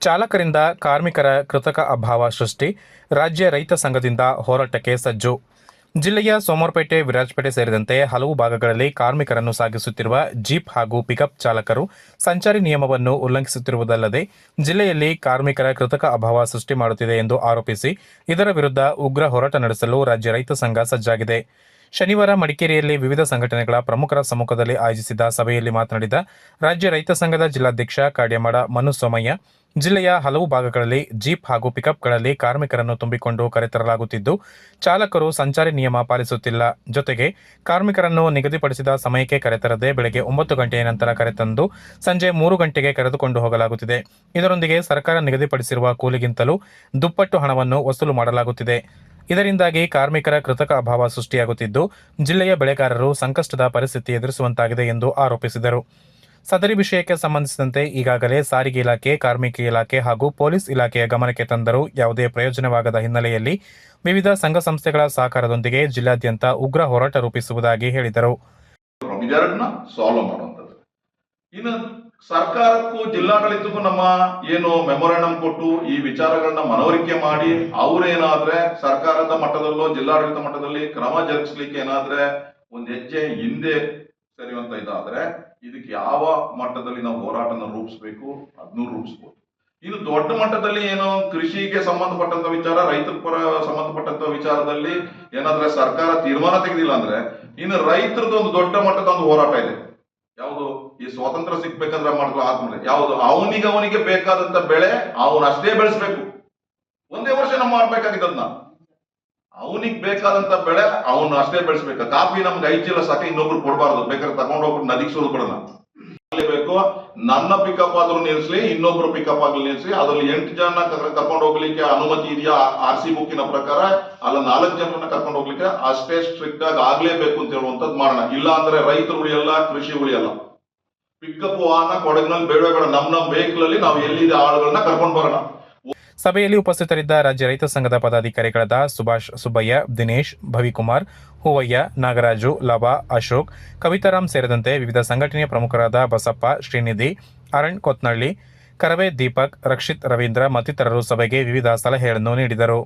ಚಾಲಕರಿಂದ ಕಾರ್ಮಿಕರ ಕೃತಕ ಅಭಾವ ಸೃಷ್ಟಿ, ರಾಜ್ಯ ರೈತ ಸಂಘದಿಂದ ಹೋರಾಟಕ್ಕೆ ಸಜ್ಜು. ಜಿಲ್ಲೆಯ ಸೋಮವಾರಪೇಟೆ, ವಿರಾಜಪೇಟೆ ಸೇರಿದಂತೆ ಹಲವು ಭಾಗಗಳಲ್ಲಿ ಕಾರ್ಮಿಕರನ್ನು ಸಾಗಿಸುತ್ತಿರುವ ಜೀಪ್ ಹಾಗೂ ಪಿಕಪ್ ಚಾಲಕರು ಸಂಚಾರಿ ನಿಯಮವನ್ನು ಉಲ್ಲಂಘಿಸುತ್ತಿರುವುದಲ್ಲದೆ, ಜಿಲ್ಲೆಯಲ್ಲಿ ಕಾರ್ಮಿಕರ ಕೃತಕ ಅಭಾವ ಸೃಷ್ಟಿ ಮಾಡುತ್ತಿದೆ ಎಂದು ಆರೋಪಿಸಿ, ಇದರ ವಿರುದ್ಧ ಉಗ್ರ ಹೋರಾಟ ನಡೆಸಲು ರಾಜ್ಯ ರೈತ ಸಂಘ ಸಜ್ಜಾಗಿದೆ. ಶನಿವಾರ ಮಡಿಕೇರಿಯಲ್ಲಿ ವಿವಿಧ ಸಂಘಟನೆಗಳ ಪ್ರಮುಖರ ಸಮ್ಮುಖದಲ್ಲಿ ಆಯೋಜಿಸಿದ ಸಭೆಯಲ್ಲಿ ಮಾತನಾಡಿದ ರಾಜ್ಯ ರೈತ ಸಂಘದ ಜಿಲ್ಲಾಧ್ಯಕ್ಷ ಕಾಡ್ಯಮಾಡ ಮನು ಸೋಮಯ್ಯ ಜಿಲ್ಲೆಯ ಹಲವು ಭಾಗಗಳಲ್ಲಿ ಜೀಪ್ ಹಾಗೂ ಪಿಕಪ್ಗಳಲ್ಲಿ ಕಾರ್ಮಿಕರನ್ನು ತುಂಬಿಕೊಂಡು ಕರೆತರಲಾಗುತ್ತಿದ್ದು, ಚಾಲಕರು ಸಂಚಾರಿ ನಿಯಮ ಪಾಲಿಸುತ್ತಿಲ್ಲ. ಜೊತೆಗೆ ಕಾರ್ಮಿಕರನ್ನು ನಿಗದಿಪಡಿಸಿದ ಸಮಯಕ್ಕೆ ಕರೆತರದೆ ಬೆಳಗ್ಗೆ ಒಂಬತ್ತು ಗಂಟೆಯ ನಂತರ ಕರೆತಂದು ಸಂಜೆ ಮೂರು ಗಂಟೆಗೆ ಕರೆದುಕೊಂಡು ಹೋಗಲಾಗುತ್ತಿದೆ. ಇದರೊಂದಿಗೆ ಸರ್ಕಾರ ನಿಗದಿಪಡಿಸಿರುವ ಕೂಲಿಗಿಂತಲೂ ದುಪ್ಪಟ್ಟು ಹಣವನ್ನು ವಸೂಲು ಮಾಡಲಾಗುತ್ತಿದೆ. ಇದರಿಂದಾಗಿ ಕಾರ್ಮಿಕರ ಕೃತಕ ಅಭಾವ ಸೃಷ್ಟಿಯಾಗುತ್ತಿದ್ದು, ಜಿಲ್ಲೆಯ ಬೆಳೆಗಾರರು ಸಂಕಷ್ಟದ ಪರಿಸ್ಥಿತಿ ಎದುರಿಸುವಂತಾಗಿದೆ ಎಂದು ಆರೋಪಿಸಿದರು. ಸದರಿ ವಿಷಯಕ್ಕೆ ಸಂಬಂಧಿಸಿದಂತೆ ಈಗಾಗಲೇ ಸಾರಿಗೆ ಇಲಾಖೆ, ಕಾರ್ಮಿಕ ಇಲಾಖೆ ಹಾಗೂ ಪೊಲೀಸ್ ಇಲಾಖೆಯ ಗಮನಕ್ಕೆ ತಂದರೂ ಯಾವುದೇ ಪ್ರಯೋಜನವಾಗದ ಹಿನ್ನೆಲೆಯಲ್ಲಿ ವಿವಿಧ ಸಂಘ ಸಂಸ್ಥೆಗಳ ಸಹಕಾರದೊಂದಿಗೆ ಜಿಲ್ಲಾದ್ಯಂತ ಉಗ್ರ ಹೋರಾಟ ರೂಪಿಸುವುದಾಗಿ ಹೇಳಿದರು. ಇನ್ನು ಸರ್ಕಾರಕ್ಕೂ ಜಿಲ್ಲಾಡಳಿತಕ್ಕೂ ನಮ್ಮ ಏನು ಮೆಮೊರಾಂಡಮ್ ಕೊಟ್ಟು ಈ ವಿಚಾರಗಳನ್ನ ಮನವರಿಕೆ ಮಾಡಿ, ಅವರೇನಾದ್ರೆ ಸರ್ಕಾರದ ಮಟ್ಟದಲ್ಲೋ, ಜಿಲ್ಲಾಡಳಿತ ಮಟ್ಟದಲ್ಲಿ ಕ್ರಮ ಜರುಗಿಸ್ಲಿಕ್ಕೆ ಏನಾದ್ರೆ ಒಂದ್ ಹೆಜ್ಜೆ ಹಿಂದೆ ಸರಿಯುವಂತ ಇದಾದ್ರೆ ಇದಕ್ಕೆ ಯಾವ ಮಟ್ಟದಲ್ಲಿ ನಾವು ಹೋರಾಟನ ರೂಪಿಸ್ಬೇಕು? ಅದನ್ನು ರೂಪಿಸ್ಬೋದು. ಇನ್ನು ದೊಡ್ಡ ಮಟ್ಟದಲ್ಲಿ ಏನು ಕೃಷಿಗೆ ಸಂಬಂಧಪಟ್ಟಂತ ವಿಚಾರ, ರೈತರ ಪರ ಸಂಬಂಧಪಟ್ಟಂತ ವಿಚಾರದಲ್ಲಿ ಏನಾದ್ರೆ ಸರ್ಕಾರ ತೀರ್ಮಾನ ತೆಗೆದಿಲ್ಲ ಅಂದ್ರೆ ಇನ್ನು ರೈತರದ್ದು ಒಂದು ದೊಡ್ಡ ಮಟ್ಟದ ಒಂದು ಹೋರಾಟ ಇದೆ. ಯಾವುದು? ಈ ಸ್ವಾತಂತ್ರ್ಯ ಸಿಗ್ಬೇಕಂದ್ರೆ ಮಾಡಿದ್ರು ಆದ್ಮೇಲೆ ಯಾವುದು? ಅವನಿಗೆ ಅವನಿಗೆ ಬೇಕಾದಂತ ಬೆಳೆ ಅವನು ಅಷ್ಟೇ ಬೆಳೆಸ್ಬೇಕು. ಒಂದೇ ವರ್ಷ ನಾವು ಮಾಡ್ಬೇಕಾಗಿದ್ದನ್ನ ಅವನಿಗೆ ಬೇಕಾದಂತ ಬೆಳೆ ಅವನು ಅಷ್ಟೇ ಬೆಳೆಸ್ಬೇಕು. ಕಾಫಿ ನಮ್ಗೆ ಐದು ಚೀಲ ಸಾಕ, ಇನ್ನೊಬ್ರು ಕೊಡಬಾರ್ದು. ಬೇಕಾದ್ರೆ ತಗೊಂಡು ಹೋಗ್ಬಿಟ್ಟು ನದಿಗೆ ಸುರಿದು ಬಿಡೋಣ. ಬೇಕು, ನನ್ನ ಪಿಕಪ್ ಆದ್ರೂ ನಿಲ್ಸ್ಲಿ, ಇನ್ನೊಬ್ರು ಪಿಕಪ್ ಆಗ್ಲಿ ನಿಲ್ಸಿ ಅದ್ರಲ್ಲಿ ಎಂಟು ಜನ ಕರ್ಕೊಂಡು ಹೋಗ್ಲಿಕ್ಕೆ ಅನುಮತಿ ಇದೆಯಾ ಆರ್ ಸಿ ಬುಕ್ಕಿನ ಪ್ರಕಾರ? ಅಲ್ಲ, ನಾಲ್ಕು ಜನರನ್ನ ಕರ್ಕೊಂಡು ಹೋಗ್ಲಿಕ್ಕೆ ಅಷ್ಟೇ ಸ್ಟ್ರಿಕ್ಟ್ ಆಗಿ ಆಗ್ಲೇಬೇಕು ಅಂತ ಹೇಳುವಂತದ್ದು ಮಾಡೋಣ. ಇಲ್ಲ ಅಂದ್ರೆ ರೈತರು ಉಳಿಯಲ್ಲ, ಕೃಷಿ ಉಳಿಯಲ್ಲ. ಪಿಕಪ್ ವಾಹನ ಕೊಡಗಿನಲ್ಲಿ ಬೇಡ ಬೇಡ. ನಮ್ ನಮ್ ವೆಹಿಕಲ್ ಅಲ್ಲಿ ನಾವು ಎಲ್ಲಿದೆ ಆಳುಗಳನ್ನ ಕರ್ಕೊಂಡು ಬರೋಣ. ಸಭೆಯಲ್ಲಿ ಉಪಸ್ಥಿತರಿದ್ದ ರಾಜ್ಯ ರೈತ ಸಂಘದ ಪದಾಧಿಕಾರಿಗಳಾದ ಸುಭಾಷ್ ಸುಬ್ಬಯ್ಯ, ದಿನೇಶ್, ಭವಿಕುಮಾರ್, ಹೂವಯ್ಯ, ನಾಗರಾಜು, ಲವ, ಅಶೋಕ್, ಕವಿತಾರಾಮ್ ಸೇರಿದಂತೆ ವಿವಿಧ ಸಂಘಟನೆಯ ಪ್ರಮುಖರಾದ ಬಸಪ್ಪ, ಶ್ರೀನಿಧಿ, ಅರಣ್ ಕೊತ್ನಳ್ಳಿ, ಕರವೇ ದೀಪಕ್, ರಕ್ಷಿತ್ ರವೀಂದ್ರ ಮತ್ತಿತರರು ಸಭೆಗೆ ವಿವಿಧ ಸಲಹೆಗಳನ್ನು ನೀಡಿದರು.